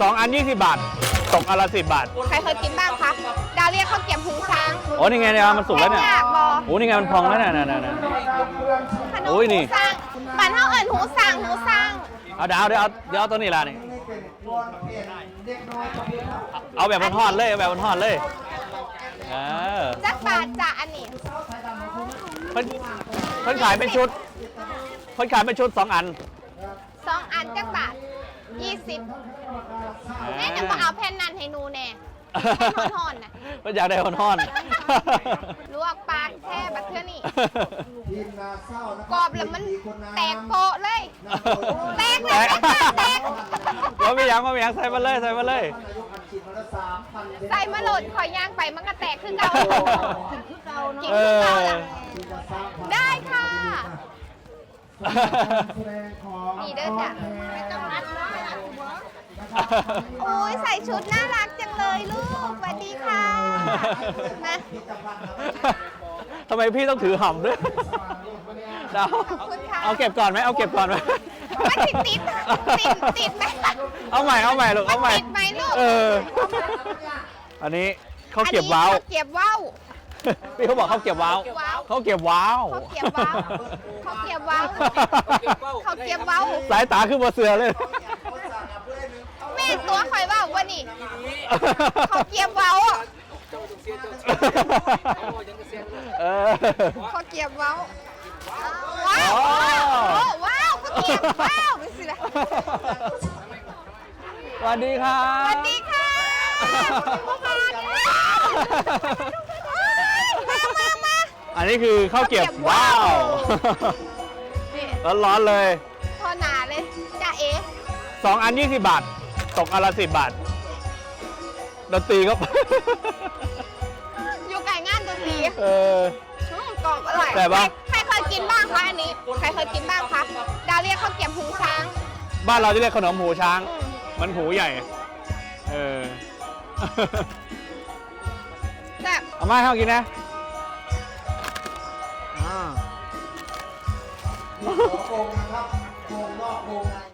สองอันยี่สิบบาท ตกอันละสิบบาท ใครเคยกินบ้างคะ ดาวเรียกข้าวเกรี๊ยวหูช้างโอ้นี่ไงเนี่ยมันสุกแล้วเนี่ยแม่อยากบอกโอ้นี่ไงมันพองแล้วเนี่ยเนี่ยเนี่ยเนี่ยขนมโอ้ยนี่ หูสร้างบ้านเฮาเอิ้นหูสร้างหูสร้างเอาเดี๋ยวเอาเดี๋ยวเอาเดี๋ยวเอาตัวนี้ละนี่เอาแบบมันทอดเลยเอาแบบมันทอดเลยเออจักบาทจ้ะอันนี้เพิ่นเพิ่นขายเป็นชุดเพิ่นขายเป็นชุดสองอัน สองอันจักบาท ยี่สิบแม่จะมาเอาแผ่นนั้นให้หนูแน่แผ่นห่อนๆน่ะเพิ่นอยากได้ห่อนลวกปลาแค่บักเทื่อนี่ๆทีมนาเศร้านะคกรอบแล้วมันแตกโปะเลย แตกเลแตยกแตกว่าไม่ยังว่าไม่ยังใส่มาเลยใส่มาเลย นายกอัดฉีดมาละสามพัน ใส่มาโหลดคอยย่างไปมันก็แตกขึ้นเก่า แสดงของนี่เด้อจ้ะโอ้ยใส่ชุดน่ารักจังเลยลูกสวัสดีค่ะมาทำไมพี่ต้องถือห่ำด้วยเดาขอบคุณค่ะเอาเก็บก่อนไหมเอาเก็บก่อนไหมมันติดติดติดติดไหมเอาใหม่เอาใหม่ลูกเอาใหม่มันติดไหมลูกเอออันนี้เขาเก็บว้าวอันนี้เก็บว้าว พี่เขาบอกเขาเก็บว้าวว้าวเขาเก็บว้าวเขาเก็บว้าวเขาเก็บว้าวเขาเก็บว้าวสายตาขึ้นบนเสือเลยแม่ตัวคอยว่าววันนี้เขาเก็บว้าวอะเออเขาเก็บว้าวว้าวว้าวโอ้ว้าวเขาเก็บว้าวไปสิละสวัสดีครับสวัสดีค่ะมามามา อันนี้คือข้าวเก็บข้าวเก็บว้าว้าววนี่ร้อนๆเลย พอหนาเลยจ้าเอ๋สองอัน 20 บาท ตกอันละ10 บาทดนตรีก็ อยู่ไก่งานดนตรีเออ อืมกรอบอร่อยแต่ว่า ใครใครเคยกินบ้างคะอันนี้ ใครเคยกินบ้างคะ ดาวเรียกข้าวเกรี๊ยวหูช้างบ้านเราจะเรียกขนมหูช้าง อืมมันหูใหญ่ เออ แซ่บเอามาให้เขากินนะ โกงนะครับโกงนอกโกงใน